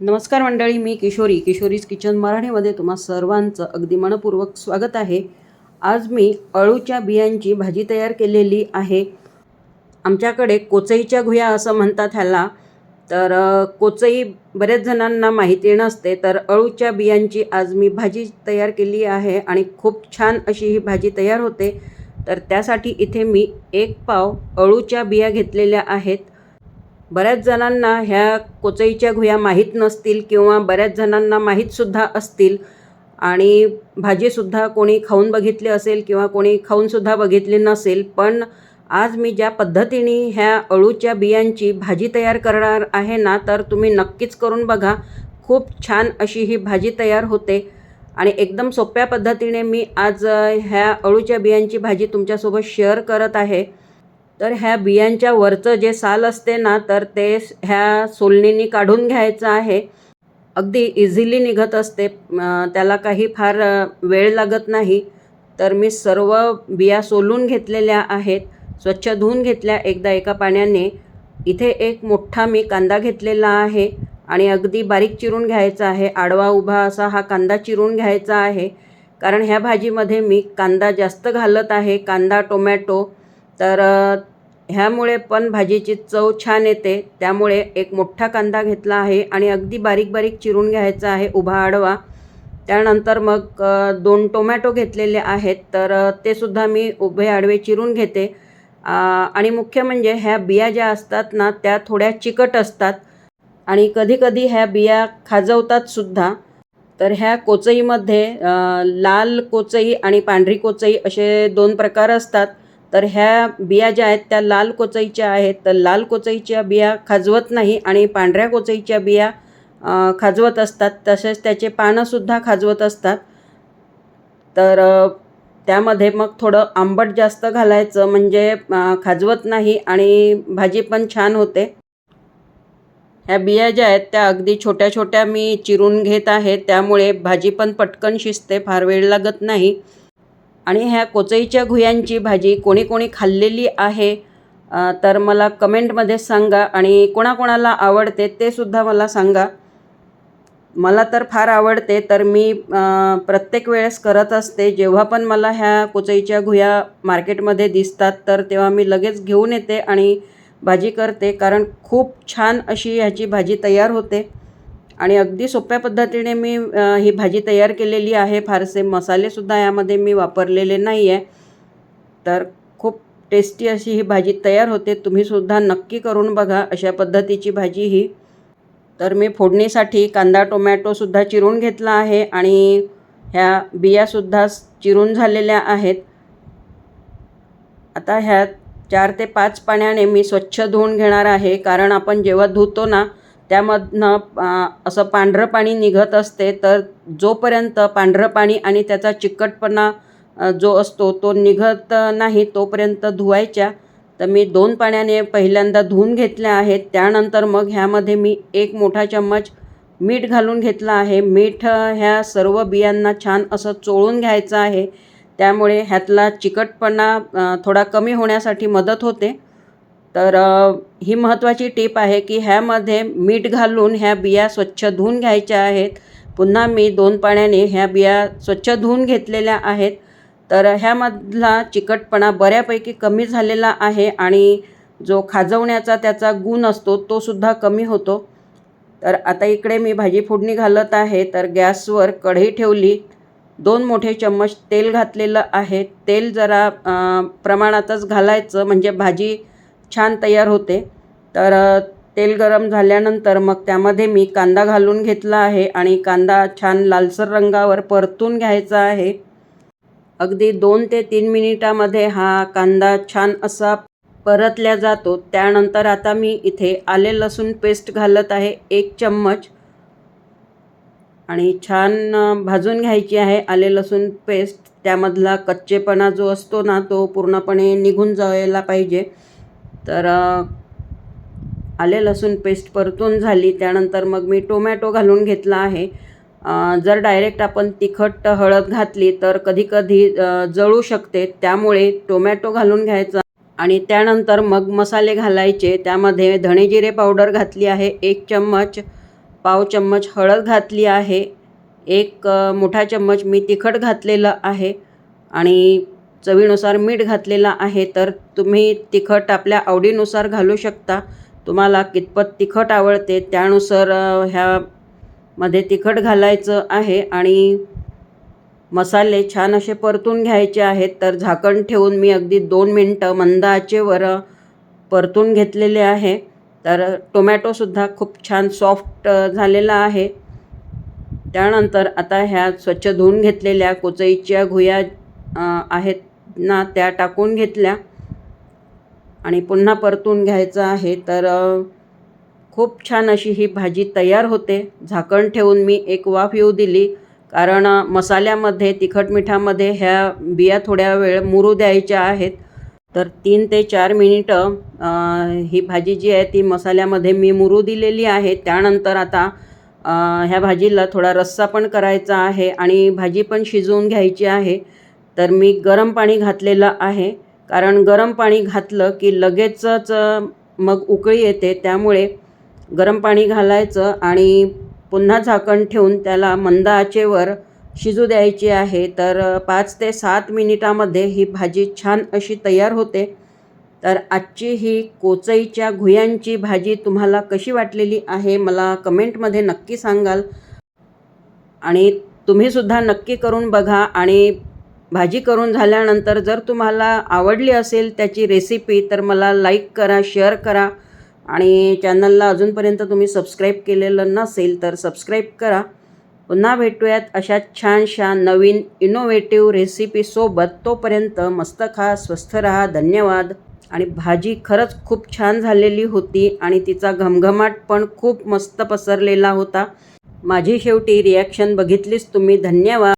नमस्कार मंडळी मी किशोरी. किशोरीज किचन मराठीमध्ये तुम्हा सर्वांचं अगदी मनपूर्वक स्वागत आहे. आज मी अळूच्या बियांची भाजी तयार केलेली आहे. आमच्याकडे कोचईच्या घुया असं म्हणतात ह्याला. तर कोचई बऱ्याच जणांना माहिती नसते तर अळूच्या बियांची आज मी भाजी तयार केली आहे आणि खूप छान अशी ही भाजी तयार होते. तर त्यासाठी इथे मी एक पाव अळूच्या बिया घेतलेल्या आहेत. बऱ्याच जणांना ह्या कोचईच्या घुया माहीत नसतील किंवा बऱ्याच जणांना माहीतसुद्धा असतील आणि भाजीसुद्धा कोणी खाऊन बघितली असेल किंवा कोणी खाऊनसुद्धा बघितली नसेल पण आज मी ज्या पद्धतीने ह्या अळूच्या बियांची भाजी तयार करणार आहे ना तर तुम्ही नक्कीच करून बघा. खूप छान अशी ही भाजी तयार होते आणि एकदम सोप्या पद्धतीने मी आज ह्या अळूच्या बियांची भाजी तुमच्यासोबत शेअर करत आहे. तर ह्या बियांच्या वरचं जे साल असते ना तर ते ह्या सोलणीनी काढून घ्यायचं आहे. अगदी इझिली निघत असते. त्याला काही फार वेळ लागत नाही. तर मी सर्व बिया सोलून घेतलेल्या आहेत. स्वच्छ धुवून घेतल्या एकदा एका पाण्याने. इथे एक मोठा मी कांदा घेतलेला आहे आणि अगदी बारीक चिरून घ्यायचा आहे. आडवा उभा असा हा कांदा चिरून घ्यायचा आहे. कारण ह्या भाजीमध्ये मी कांदा जास्त घालत आहे. कांदा टोमॅटो तर ह्यामुळे पण भाजीची चव छान येते. त्यामुळे एक मोठा कांदा घेतला आहे आणि अगदी बारीक बारीक चिरून घ्यायचा आहे उभा आडवा. त्यानंतर मग दोन टोमॅटो घेतलेले आहेत. तर ते सुद्धा मी उभे आडवे चिरून घेते. आणि मुख्य म्हणजे ह्या बिया ज्या असतात ना त्या थोड्या चिकट असतात. आणि कधीकधी ह्या बिया खाजवतात सुद्धा. तर ह्या कोचईमध्ये लाल कोचई आणि पांढरी कोचई असे दोन प्रकार असतात. तर ह्या बिया ज्या आहेत त्या लाल कोचईच्या आहेत. तर लाल कोचईच्या बिया खाजवत नाही आणि पांढऱ्या कोचईच्या बिया खाजवत असतात. तसेच त्याचे पानंसुद्धा खाजवत असतात. तर त्यामध्ये मग थोडं आंबट जास्त घालायचं. म्हणजे खाजवत नाही आणि भाजी पण छान होते. ह्या बिया ज्या आहेत त्या अगदी छोट्या छोट्या मी चिरून घेत आहे. त्यामुळे भाजी पण पटकन शिजते. फार वेळ लागत नाही. आणि ह्या कोचईच्या घुयांची भाजी कोणी कोणी खाल्लेली आहे तर मला कमेंटमध्ये सांगा आणि कोणाकोणाला आवडते ते सुद्धा मला सांगा. मला तर फार आवडते तर मी प्रत्येक वेळेस करत असते. जेव्हा पण मला ह्या कोचईच्या घुया मार्केटमध्ये दिसतात तर तेव्हा मी लगेच घेऊन येते आणि भाजी करते कारण खूप छान अशी ह्याची भाजी तयार होते. आणि अगदी सोप्या पद्धतीने मी ही भाजी तयार केलेली आहे. फारसे मसालेसुद्धा यामध्ये मी वापरलेले नाही आहे तर खूप टेस्टी अशी ही भाजी तयार होते. तुम्हीसुद्धा नक्की करून बघा अशा पद्धतीची भाजी ही. तर मी फोडणीसाठी कांदा टोमॅटोसुद्धा चिरून घेतला आहे आणि ह्या बियासुद्धा चिरून झालेल्या आहेत. आता ह्या चार ते पाच पाण्याने मी स्वच्छ धुवून घेणार आहे. कारण आपण जेव्हा धुतो ना त्यामधनं असं पांढरं पाणी निघत असते तर जोपर्यंत पांढरं पाणी आणि त्याचा चिकटपणा जो असतो तो निघत नाही तोपर्यंत धुवायच्या. तर मी दोन पाण्याने पहिल्यांदा धुवून घेतल्या आहेत. त्यानंतर मग ह्यामध्ये मी एक मोठा चम्मच मीठ घालून घेतलं आहे. मीठ ह्या सर्व बियांना छान असं चोळून घ्यायचं आहे. त्यामुळे ह्यातला चिकटपणा थोडा कमी होण्यासाठी मदत होते. तर ही महत्त्वाची टीप आहे की ह्यामध्ये मीठ घालून ह्या बिया स्वच्छ धुवून घ्यायच्या आहेत. पुन्हा मी दोन पाण्याने ह्या बिया स्वच्छ धुवून घेतलेल्या आहेत. तर ह्यामधला चिकटपणा बऱ्यापैकी कमी झालेला आहे आणि जो खाजवण्याचा त्याचा गुण असतो तो सुद्धा कमी होतो. तर आता इकडे मी भाजी फोडणी घालत आहे. तर गॅसवर कढई ठेवली. दोन मोठे चम्मच तेल घातलेलं आहे. तेल जरा प्रमाणातच घालायचं. म्हणजे भाजी छान तयार होते. तर तेल गरम झाल्यानंतर मग त्यामध्ये मी कांदा घालून घेतला आहे आणि कांदा छान लालसर रंगावर परतून घ्यायचा आहे. अगदी दोन ते तीन मिनिटामध्ये हा कांदा छान असा परतल्या जातो. त्यानंतर आता मी इथे आले लसूण पेस्ट घालत आहे एक चम्मच. आणि छान भाजून घ्यायची आहे आले लसूण पेस्ट. त्यामधला कच्चेपणा जो असतो ना तो पूर्णपणे निघून जायला पाहिजे. तर आले लसूण पेस्ट परतून झाली. त्यानंतर मग मी टोमॅटो घालून घेतला आहे. जर डायरेक्ट आपण तिखट हळद घातली तर कधीकधी जळू शकते. त्यामुळे टोमॅटो घालून घ्यायचा आणि त्यानंतर मग मसाले घालायचे. त्यामध्ये धणे जिरे पावडर घातली आहे एक चम्मच पाव चम्मच हळद घातली आहे एक मोठा चम्मच मी तिखट घातलेलं आहे आणि चवीनुसार मीठ घातलेलं आहे तर तुम्ही तिखट आपल्या आवडीनुसार घालू शकता. तुम्हाला कितपत तिखट आवडते त्यानुसार ह्यामध्ये तिखट घालायचं आहे आणि मसाले छान असे परतून घ्यायचे आहेत. तर झाकण ठेवून मी अगदी दोन मिनटं मंद आचेवर परतून घेतलेले आहे. तर टोमॅटोसुद्धा खूप छान सॉफ्ट झालेला आहे. त्यानंतर आता ह्या स्वच्छ धुवून घेतलेल्या कोचईच्या घुया आहेत. ना त्या टाकून घेतल्या. आणि पुन्हा परतून घ्यायचं आहे तर खूप छान अशी ही भाजी तयार होते. झाकण ठेवून मी एक वाफ येऊ दिली. कारण मसाल्यामध्ये तिखट मिठामध्ये ह्या बिया थोड्या वेळ मुरू द्यायच्या आहेत. तर तीन ते चार मिनिटं ही भाजी जी आहे ती मसाल्यामध्ये मी मुरू दिलेली आहे. त्यानंतर आता ह्या भाजीला थोडा रस्सा पण करायचा आहे आणि भाजी पण शिजवून घ्यायची आहे. तर मी गरम पाणी घातलेलं आहे. कारण गरम पाणी घातलं की लगेचच मग उकळी येते. त्यामुळे गरम पाणी घालायचं आणि पुन्हा झाकण ठेवून त्याला मंद आचेवर शिजू द्यायची आहे. तर पाच ते सात मिनिटामध्ये ही भाजी छान अशी तयार होते. तर आजची ही कोचईच्या घुयांची भाजी तुम्हाला कशी वाटलेली आहे मला कमेंटमध्ये नक्की सांगाल. आणि तुम्हीसुद्धा नक्की करून बघा आणि भाजी करून झाल्यानंतर जर तुम्हाला आवडली असेल त्याची रेसिपी तर मला लाईक करा शेअर करा. आणि चॅनलला अजूनपर्यंत तुम्ही सबस्क्राईब केलेलं नसेल तर सबस्क्राईब करा. पुन्हा भेटूयात अशा छानशा नवीन इनोव्हेटिव्ह रेसिपीसोबत तोपर्यंत मस्त खा स्वस्थ राहा. धन्यवाद. आणि भाजी खरंच खूप छान झालेली होती आणि तिचा घमघमाट पण खूप मस्त पसरलेला होता. माझी शेवटी रिॲक्शन बघितलीच तुम्ही. धन्यवाद.